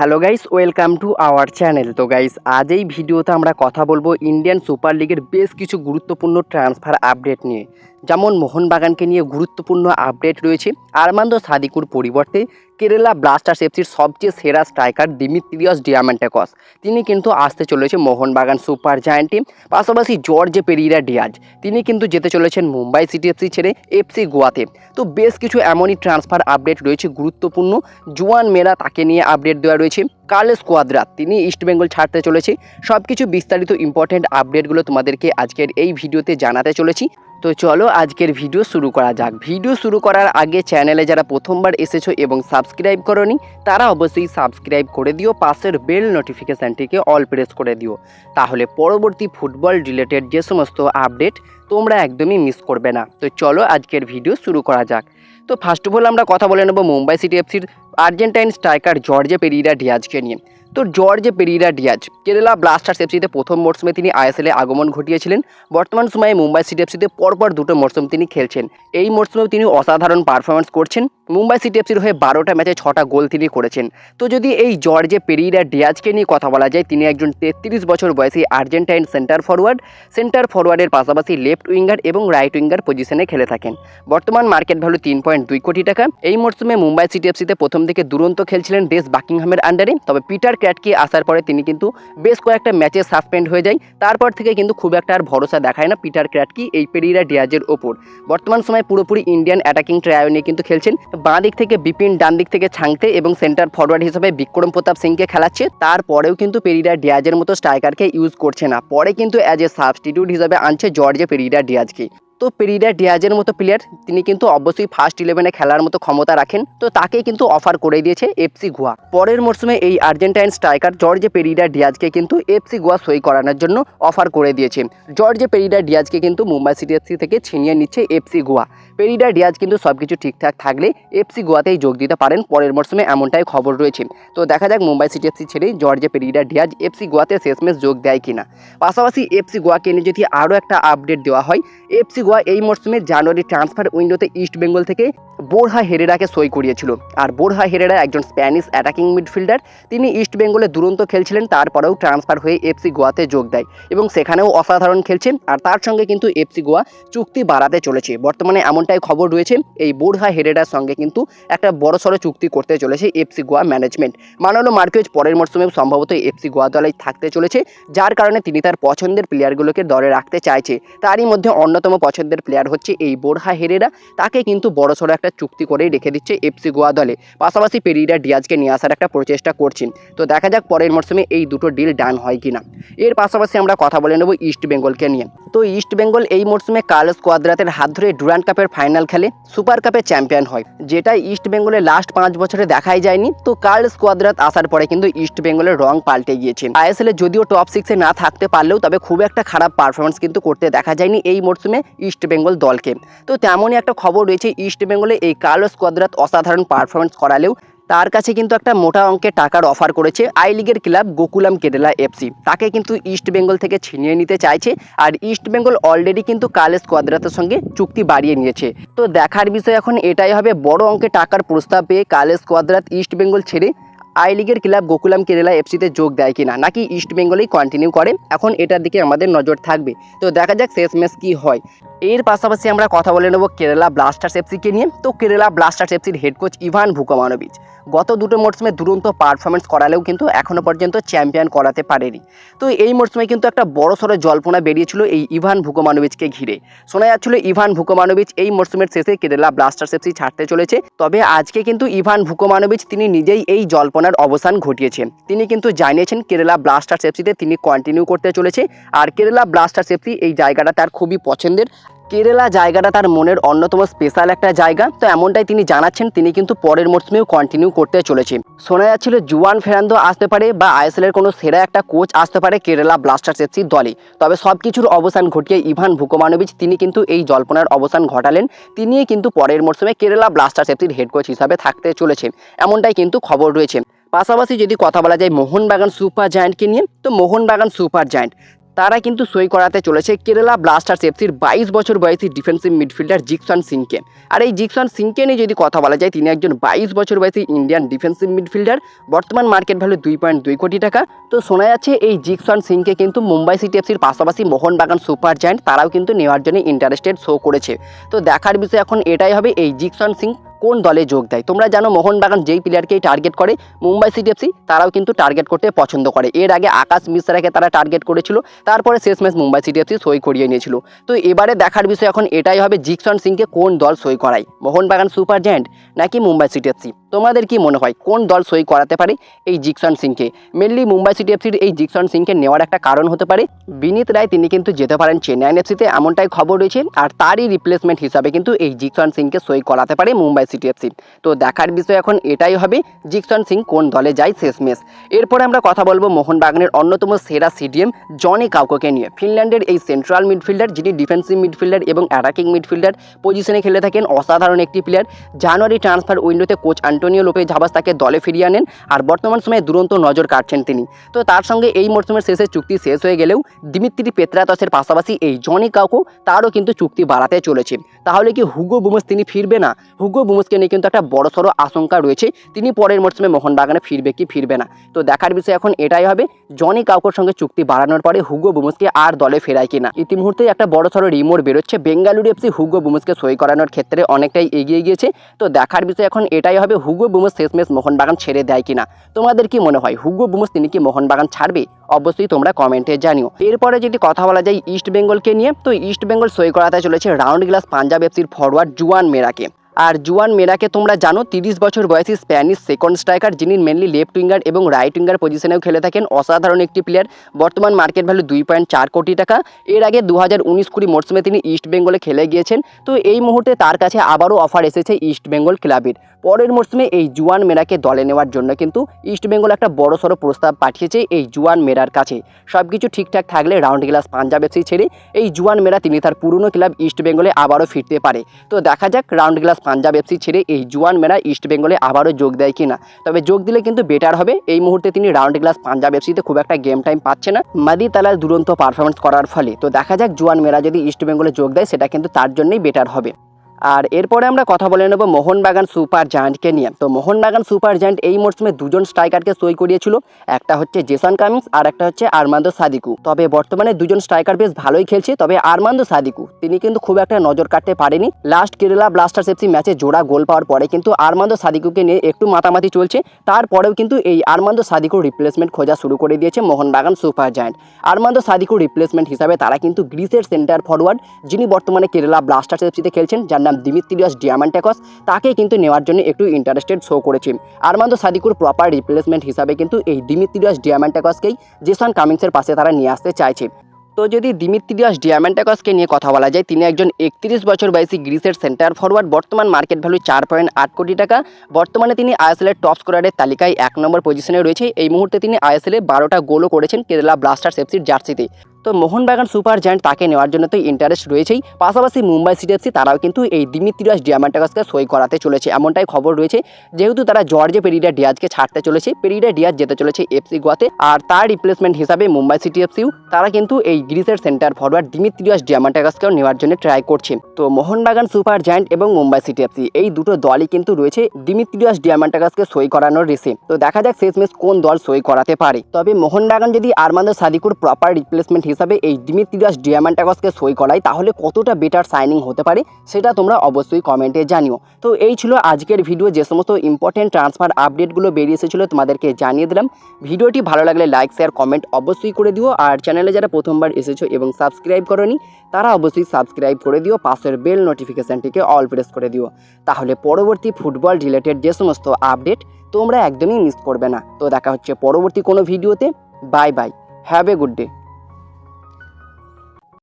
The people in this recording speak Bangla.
Hello guys, welcome to our channel. তো গাইস, আজ এই ভিডিওতে আমরা কথা বলব ইন্ডিয়ান সুপার লিগের বেশ কিছু গুরুত্বপূর্ণ ট্রান্সফার আপডেট নিয়ে। যেমন মোহনবাগানকে নিয়ে গুরুত্বপূর্ণ আপডেট রয়েছে, আরমান্দ সাদিকুর পরিবর্তে কেরালা ব্লাস্টার্স এফসির সবচেয়ে সেরা স্ট্রাইকার দিমিত্রিয়স ডিয়ামেন্টেকস। তিনি কিন্তু আসতে চলেছে মোহনবাগান সুপার জায়ান্ট, পাশাপাশি জর্জ পেরিরা ডিয়াজ। তিনি কিন্তু যেতে চলেছেন মুম্বাই সিটি এফসি ছেড়ে এফসি গোয়াতে। তো বেশ কিছু এমনই ট্রান্সফার আপডেট রয়েছে গুরুত্বপূর্ণ। জুয়ান মেরা তাকে নিয়ে আপডেট দেওয়া রয়েছে, কার্লেস কোয়াদ্রা। তিনি ইস্টবেঙ্গল ছাড়তে চলেছে। সব কিছু বিস্তারিত ইম্পর্টেন্ট আপডেটগুলো তোমাদেরকে আজকের এই ভিডিওতে জানাতে চলেছি। তো চলো আজকের ভিডিও শুরু করা যাক। ভিডিও শুরু করার আগে চ্যানেলে যারা প্রথমবার এসেছ এবং সাবস্ক্রাইব করনি, তারা অবশ্যই সাবস্ক্রাইব করে দিও, পাশের বেল নোটিফিকেশানটিকে অল প্রেস করে দিও। তাহলে পরবর্তী ফুটবল রিলেটেড যে সমস্ত আপডেট তোমরা একদমই মিস করবে না। তো চলো আজকের ভিডিও শুরু করা যাক। তো ফার্স্ট অফ অল আমরা কথা বলে নেব মুম্বাই সিটি এফসির আর্জেন্টাইন স্ট্রাইকার জর্জে পেরিরা ডিয়াজকে নিয়ে। তো Jorge Pereyra Diaz. Kerala Blasters এফসিতে প্রথম মরশুমে তিনি আইএসএলে আগমন ঘটিয়েছিলেন। বর্তমান সময়ে মুম্বাই সিটি এফসিতে পরপর দুটো মরশুম তিনি খেলছেন। এই মরশুমেও তিনি অসাধারণ পারফরমেন্স করছেন। মুম্বাই সিটি এফসির হয়ে বারোটা ম্যাচে ছটা গোল তিনি করেছেন। তো যদি এই জর্জে পেরিরা ডিয়াজকে নিয়ে কথা বলা যায়, তিনি একজন তেত্রিশ বছর বয়সী আর্জেন্টাইন সেন্টার ফরওয়ার্ড সেন্টার ফরওয়ার্ডের পাশাপাশি লেফট উইঙ্গার এবং রাইট উইঙ্গার পজিশনে খেলে থাকেন। বর্তমান মার্কেট ভ্যালু তিন পয়েন্ট দুই কোটি টাকা। এই মরশুমে মুম্বাই সিটি এফসিতে প্রথম থেকে দুরন্ত খেলছিলেন দেশ বাকিংহামের আন্ডারে তবে পিটার ক্র্যাটকে আসার পরে তিনি কিন্তু বেশ কয়েকটা ম্যাচে সাসপেন্ড হয়ে যায়। তারপর থেকে কিন্তু খুব একটা আর ভরসা দেখায় না পিটার ক্র্যাটকি এই পেরিরা ডিয়াজের ওপর। বর্তমান সময় পুরোপুরি ইন্ডিয়ান অ্যাটাকিং ট্রায়ো নিয়ে কিন্তু খেলছেন। বাঁ দিক থেকে বিপিন, ডান দিক থেকে ছাংতে এবং সেন্টার ফরওয়ার্ড হিসেবে বিক্রম প্রতাপ সিংকে খেলাচ্ছে। তারপরেও কিন্তু পেরিরা ডিয়াজের মতো স্ট্রাইকারকে ইউজ করছে না। পরে কিন্তু অ্যাজ এ সাবস্টিটিউট হিসেবে আনছে জর্জে পেরিরা ডিয়াজকে। তো পেরিরা ডিয়াজের মতো প্লেয়ার তিনি কিন্তু অবশ্যই ফার্স্ট ইলেভেনে খেলার মতো ক্ষমতা রাখেন। তো তাকে কিন্তু অফার করে দিয়েছে এফসি গোয়া পরের মরশুমে এই আর্জেন্টাইন স্ট্রাইকার জর্জে পেরিরা ডিয়াজকে কিন্তু এফসি গোয়া সই করানোর জন্য অফার করে দিয়েছে। জর্জে পেরিরা ডিয়াজকে কিন্তু মুম্বাই সিটি এফসি থেকে ছিনিয়ে নিচ্ছে এফসি গোয়া পেরিডা ডিয়াজ কিন্তু সব কিছু ঠিকঠাক থাকলে এফসি গোয়াতেই যোগ দিতে পারেন, পরের মরশুমে এমনটাই খবর রয়েছে। তো দেখা যাক মুম্বাই সিটি এফসি ছেড়ে জর্জে পেরিরা ডিয়াজ এফসি গোয়াতে শেষমেশ যোগ দেয় কিনা। পাশাপাশি এফসি গোয়াকে নিয়ে যদি আরও একটা আপডেট দেওয়া হয় এফসি গোয়া এই মরশুমে জানুয়ারি ট্রান্সফার উইন্ডোতে ইস্ট বেঙ্গল থেকে বোরহা হেরেরাকে সই করিয়েছিল। আর বোরহা হেরেরা একজন স্প্যানিশ অ্যাটাকিং মিডফিল্ডার তিনি ইস্ট বেঙ্গলে দুরন্ত খেলছিলেন, তারপরেও ট্রান্সফার হয়ে এফসি গোয়াতে যোগ দেয় এবং সেখানেও অসাধারণ খেলছেন আর তার সঙ্গে কিন্তু এফসি গোয়া চুক্তি বাড়াতে চলেছে। বর্তমানে এমনটাই খবর রয়েছে, এই বোরহা হেরেরার সঙ্গে কিন্তু একটা বড়সড় চুক্তি করতে চলেছে FC Goa management Manolo Marquez পরের মরশুমে সম্ভবত এফসি গোয়া দলে থাকতে চলেছে, যার কারণে তিনি তার পছন্দের প্লেয়ারগুলোকে দলে রাখতে চাইছে। তারই মধ্যে অন্যতম পছন্দের প্লেয়ার হচ্ছে এই বোরহা হেরেরা। তাকে কিন্তু বড়সড় একটা চুক্তি করেই রেখে দিচ্ছে এফসি গোয়া দলে। পাশাপাশি পেরিরা ডিয়াজকে নিয়ে আসার একটা প্রচেষ্টা করছেন। তো দেখা যাক পরের মরশুমে এই দুটো ডিল ডান হয় কিনা। এর পাশাপাশি আমরা কথা বলে নেব ইস্ট বেঙ্গলকে নিয়ে। তো ইস্ট বেঙ্গল এই মরশুমে কার্লস কোয়াদ্রাতের হাত ধরে ডুরান্ড কাপের ফাইনাল খেলে সুপার কাপে চ্যাম্পিয়ন হয়। যেটা ইস্ট বেঙ্গলের লাস্ট পাঁচ বছরে দেখাই যায়নি। তো কার্লস কোয়াদ্রাত আসার পরে কিন্তু ইস্ট বেঙ্গলের রং পাল্টে গিয়েছে। আইএসএলে যদিও টপ সিক্সে না থাকতে পারলেও তবে খুব একটা খারাপ পারফরমেন্স কিন্তু করতে দেখা যায়নি এই মরশুমে ইস্ট বেঙ্গল দলকে। তো তেমনই একটা খবর রয়েছে ইস্ট বেঙ্গলে এই কার্লোস কোয়াদ্রাত অসাধারণ পারফরমেন্স করালেও তার কাছে কিন্তু একটা মোটা অঙ্কে টাকার অফার করেছে আই লিগের ক্লাব গোকুলাম কেরালা এফসি তাকে কিন্তু ইস্ট বেঙ্গল থেকে ছিনিয়ে নিতে চাইছে আর ইস্ট বেঙ্গল অলরেডি কিন্তু কালেস কোয়াদ্রাতের সঙ্গে চুক্তি বাড়িয়ে নিয়েছে। তো দেখার বিষয় এখন এটাই হবে, বড় অঙ্কে টাকার প্রস্তাব পেয়ে কালেস কোয়াদ্রাত ইস্ট বেঙ্গল ছেড়ে আই লিগের ক্লাব গোকুলাম কেরালা এফসিতে যোগ দেয় কিনা, নাকি ইস্ট বেঙ্গলেই কন্টিনিউ করে? এখন এটার দিকে আমাদের নজর থাকবে। তো দেখা যাক শেষ ম্যাচ কী হয়। এর পাশাপাশি আমরা কথা বলে নেব কেরালা ব্লাস্টার্স এফসিকে নিয়ে। তো কেরালা ব্লাস্টার্স এফসির হেড কোচ ইভান ভুকমানোভিচ গত দুটো মরশুমে দুরন্ত পারফরমেন্স করালেও কিন্তু এখনও পর্যন্ত চ্যাম্পিয়ন করাতে পারেনি। তো এই মরশুমে কিন্তু একটা বড় সড়ো জল্পনা বেরিয়েছিল এই ইভান ভুকমানোভিচকে ঘিরে। শোনা যাচ্ছিল ইভান ভুকমানোভিচ এই মরশুমের শেষে কেরালা ব্লাস্টার্স এফসি ছাড়তে চলেছে। তবে আজকে কিন্তু ইভান ভুকমানোভিচ তিনি নিজেই এই জল্পনার অবসান ঘটিয়েছে। তিনি কিন্তু জানিয়েছেন, কেরালা ব্লাস্টার্স এফসিতে তিনি কন্টিনিউ করতে চলেছে। আর কেরালা ব্লাস্টার্স এফসি এই জায়গাটা তার খুবই পছন্দের। কেরালা জায়গাটা তার মনের অন্যতম স্পেশাল একটা জায়গা। তো এমনটাই তিনি জানাচ্ছেন, তিনি কিন্তু পরের মরশুমেও কন্টিনিউ করতে চলেছে। শোনা যাচ্ছিল, জুয়ান ফেরান্দো আসতে পারে বা আইএসএলের কোনো সেরা একটা কোচ আসতে পারে কেরালা ব্লাস্টার্স এফসির দলে। তবে সব কিছুর অবসান ঘটিয়ে ইভান ভুকমানোভিচ তিনি কিন্তু এই জল্পনার অবসান ঘটালেন। তিনিই কিন্তু পরের মরশুমে কেরালা ব্লাস্টার্স এফসির হেড কোচ হিসাবে থাকতে চলেছে এমনটাই কিন্তু খবর রয়েছে। পাশাপাশি যদি কথা বলা যায় মোহনবাগান সুপার জায়ান্টকে নিয়ে, তো মোহনবাগান সুপার জায়ান্ট, তারা কিন্তু সই করাতে চলেছে কেরালা ব্লাস্টার্স এফসির বাইশ বছর বয়সী ডিফেন্সিভ মিডফিল্ডার জিকসন সিংকে। আর এই জিকসন সিংকে নিয়ে যদি কথা বলা যায়, তিনি একজন বাইশ বছর বয়সী ইন্ডিয়ান ডিফেন্সিভ মিডফিল্ডার বর্তমান মার্কেট ভ্যালু দুই পয়েন্ট দুই কোটি টাকা। তো শোনা যাচ্ছে এই জিকসন সিংকে কিন্তু মুম্বাই সিটি এফসির পাশাপাশি মোহনবাগান সুপার জায়ান্ট, তারাও কিন্তু নেওয়ার জন্য ইন্টারেস্টেড শো করেছে। তো দেখার বিষয় এখন এটাই হবে, এই জিকসন সিং কোন দলে যোগ দেয়? তোমরা জানো মোহনবাগান যেই প্লেয়ারকেই টার্গেট করে, মুম্বাই সিটি এফসি তারাও কিন্তু টার্গেট করতে পছন্দ করে। এর আগে আকাশ মিশ্রাকে তারা টার্গেট করেছিল, তারপরে শেষ ম্যাচ মুম্বাই সিটি এফসি সই করিয়ে নিয়েছিল। তো এবারে দেখার বিষয় এখন এটাই হবে জিকসন সিংকে কোন দল সই করায়? মোহনবাগান সুপার জায়ান্ট নাকি মুম্বাই সিটি এফসি তোমাদের কি মনে হয়, কোন দল সই করাতে পারে এই জিকসন সিংকে? মেনলি মুম্বাই সিটি এফসির এই জিকসন সিংকে নেওয়ার একটা কারণ হতে পারে। বিনীত রায়, তিনি কিন্তু যেতে পারেন চেন্নাইন এফসিতে এমনটাই খবর রয়েছে। আর তারই রিপ্লেসমেন্ট হিসাবে কিন্তু এই জিকসন সিংকে সই করাতে পারে মুম্বাই সিটি এফসি তো দেখার বিষয় এখন এটাই হবে, জিকসন সিং কোন দলে যায় শেষমেশ। এরপরে আমরা কথা বলব মোহনবাগানের অন্যতম সেরা সিডিএম, জনি কাউকোকে নিয়ে। ফিনল্যান্ডের এই সেন্ট্রাল মিডফিল্ডার যিনি ডিফেন্সিভ মিডফিল্ডার এবং অ্যাটাকিং মিডফিল্ডার পজিশনে খেলে থাকেন অসাধারণ একটি প্লেয়ার জানুয়ারি ট্রান্সফার উইন্ডোতে কোচ অ্যান্টোনিও লোপে ঝাবাস তাকে দলে ফিরিয়ে আনেন, আর বর্তমান সময়ে দুরন্ত নজর কাটছেন তিনি। তো তার সঙ্গে এই মরশুমের শেষে চুক্তি শেষ হয়ে গেলেও দিমিত্রি পেত্রাতসের পাশাপাশি এই জনি কাউকো, তারও কিন্তু চুক্তি বাড়াতে চলেছে। তাহলে কি হুগো বুমস তিনি ফিরবে না? হুগো বুমসকে নিয়ে কিন্তু একটা বড়সড় আশঙ্কা রয়েছে। তিনি পরের মরশুমে মোহনবাগানে ফিরবে কি ফিরবে না? তো দেখার বিষয় এখন এটাই হবে, জনি কাউকোর সঙ্গে চুক্তি বাড়ানোর পরে হুগো বুমসকে আর দলে ফেরায় কিনা? ইতিমুহূর্তে একটা বড়সড় রিমোট বেরোচ্ছে, বেঙ্গালুরু এফসি হুগো বুমসকে সই করানোর ক্ষেত্রে অনেকটাই এগিয়ে গিয়েছে। তো দেখার বিষয় এখন এটাই হবে, হুগো বুমস শেষমেশ মোহনবাগান ছেড়ে দেয় কিনা? তোমাদের কি মনে হয়, হুগো বুমস তিনি কি মোহনবাগান ছাড়বে? অবশ্যই তোমরা কমেন্টে জানিও। এরপরে যদি কথা বলা যায় ইস্ট বেঙ্গলকে নিয়ে, তো ইস্ট বেঙ্গল সই করাতে চলেছে রাউন্ড গ্লাস পাঞ্জাব এফসির ফরওয়ার্ড জুয়ান মেরাকে। আর জুয়ান মেরাকে তোমরা জানো, তিরিশ বছর বয়সী স্প্যানিশ সেকেন্ড স্ট্রাইকার যিনি মেনলি লেফট উইঙ্গার এবং রাইট উইঙ্গার পজিশনেও খেলে থাকেন, অসাধারণ একটি প্লেয়ার বর্তমান মার্কেট ভ্যালু দুই পয়েন্ট চার কোটি টাকা। এর আগে দু হাজার উনিশ কুড়ি মরশুমে তিনি ইস্ট বেঙ্গলে খেলে গিয়েছেন। তো এই মুহূর্তে তার কাছে আবারও অফার এসেছে ইস্ট বেঙ্গল ক্লাবের পরের মরশুমে এই জুয়ান মেরাকে দলে নেওয়ার জন্য কিন্তু ইস্ট বেঙ্গল একটা বড়সড় প্রস্তাব পাঠিয়েছে এই জুয়ান মেরার কাছে। সব কিছু ঠিকঠাক থাকলে রাউন্ড গ্লাস পাঞ্জাব এফসি ছেড়ে এই জুয়ান মেরা তিনি তার পুরনো ক্লাব ইস্টবেঙ্গলে আবারও ফিরতে পারে। তো দেখা যাক রাউন্ড গ্লাস পাঞ্জাব এফসি ছেড়ে এই জুয়ান মেরা ইস্টবেঙ্গলে আবারও যোগ দেয় কিনা। তবে যোগ দিলে কিন্তু বেটার হবে। এই মুহূর্তে তিনি রাউন্ড গ্লাস পাঞ্জাব এফসিতে খুব একটা গেম টাইম পাচ্ছে না। মাদি তালার দুরন্ত পারফরমেন্স করার ফলে। তো দেখা যাক জুয়ান মেরা যদি ইস্টবেঙ্গলে যোগ দেয়, সেটা কিন্তু তার জন্যই বেটার হবে। আর এরপরে আমরা কথা বলে নেব মোহনবাগান সুপার জায়ান্টকে নিয়ে। তো মোহনবাগান সুপার জায়ান্ট এই মরশুমে দুজন স্ট্রাইকারকে সই করিয়েছিল, একটা হচ্ছে জেসন কামিংস আর একটা হচ্ছে আরমান্দো সাদিকু। তবে বর্তমানে দুজন স্ট্রাইকার বেশ ভালোই খেলছে, তবে আরমান্দো সাদিকু, তিনি কিন্তু খুব একটা নজর কাটতে পারেনি। লাস্ট কেরালা ব্লাস্টার্স এফসি ম্যাচে জোড়া গোল পাওয়ার পরে কিন্তু আরমান্দো সাদিকুকে নিয়ে একটু মাতামাতি চলছে, তারপরেও কিন্তু এই আরমান্দো সাদিকুর রিপ্লেসমেন্ট খোঁজা শুরু করে দিয়েছে মোহনবাগান সুপার জায়ান্ট। আরমান্দো সাদিকুর রিপ্লেসমেন্ট হিসাবে তারা কিন্তু গ্রিসের সেন্টার ফরওয়ার্ড যিনি বর্তমানে কেরালা ব্লাস্টার্স এফসিতে খেলছেন, যার নাম দিমিত্রিয়াস ডিয়ামান্টেকস তাকে কিন্তু নেওয়ার জন্য একটু ইন্টারেস্টেড শো করেছে। আরমান্দো সাদিকুর প্রপার রিপ্লেসমেন্ট হিসাবে কিন্তু এই দিমিত্রিয়াস ডিয়ামান্টেকসকেই জেসন কামিংসের পাশে তারা নিয়ে আসতে চাইছে। তো যদি দিমিত্রিয়াস ডিয়ামেন্টাকসকে নিয়ে কথা বলা যায়, তিনি একজন একত্রিশ বছর বয়সী গ্রিসের সেন্টার ফরওয়ার্ড বর্তমান মার্কেট ভ্যালু চার পয়েন্ট আট কোটি টাকা। বর্তমানে তিনি আইএসএলের টপ স্কোরারের তালিকায় এক নম্বর পজিশনে রয়েছে। এই মুহূর্তে তিনি আইএসএলে বারোটা গোলও করেছেন কেরালা ব্লাস্টার্স এফসির জার্সিতে তো মোহনবাগান সুপার জায়ান্ট তাকে নেওয়ার জন্য তো ইন্টারেস্ট রয়েছেই। পাশাপাশি মুম্বাই সিটি এফসি তারাও কিন্তু এই দিমিত্রিয়াস ডিয়ামান্টাকাসকে সই করাতে চলেছে, এমনটাই খবর রয়েছে। যেহেতু তারা জর্জে পেরিডা ডিয়াজকে ছাড়তে চলেছে পেরিডা ডিয়াজ যেতে চলেছে এফসি গোয়াতে, আর তার রিপ্লেসমেন্ট হিসাবে মুম্বাই সিটি এফসিও তারা কিন্তু এই গ্রিসের সেন্টার ফরওয়ার্ড দিমিত্রিয়াস ডিয়ামান্টাকাসকেও নেওয়ার জন্য ট্রাই করছে। তো মোহনবাগান সুপার জায়ান্ট এবং মুম্বাই সিটি এফসি এই দুটো দলই কিন্তু রয়েছে দিমিত্রিয়াস ডিয়ামান্টাকাসকে সই করানোর রেসে তো দেখা যাক শেষমেশ কোন দল সই করাতে পারে। তবে মোহনবাগান যদি আরমান্দ সাদিকুর প্রপার রিপ্লেসমেন্ট হিসাবে এই দিমিত্রিয়াস ডিয়ামান্টাকসকে সই করায় তাহলে কতটা বেটার সাইনিং হতে পারে সেটা তোমরা অবশ্যই কমেন্টে জানিও। তো এই ছিল আজকের ভিডিও যে সমস্ত ইম্পর্টেন্ট ট্রান্সফার আপডেটগুলো বেরিয়ে এসেছিল তোমাদেরকে জানিয়ে দিলাম। ভিডিওটি ভালো লাগলে লাইক শেয়ার কমেন্ট অবশ্যই করে দিও। আর চ্যানেলে যারা প্রথমবার এসেছ এবং সাবস্ক্রাইব করনি, তারা অবশ্যই সাবস্ক্রাইব করে দিও। পাশের বেল নোটিফিকেশানটিকে অল প্রেস করে দিও। তাহলে পরবর্তী ফুটবল রিলেটেড যে সমস্ত আপডেট তোমরা একদমই মিস করবে না। তো দেখা হচ্ছে পরবর্তী কোনো ভিডিওতে bye bye have a good day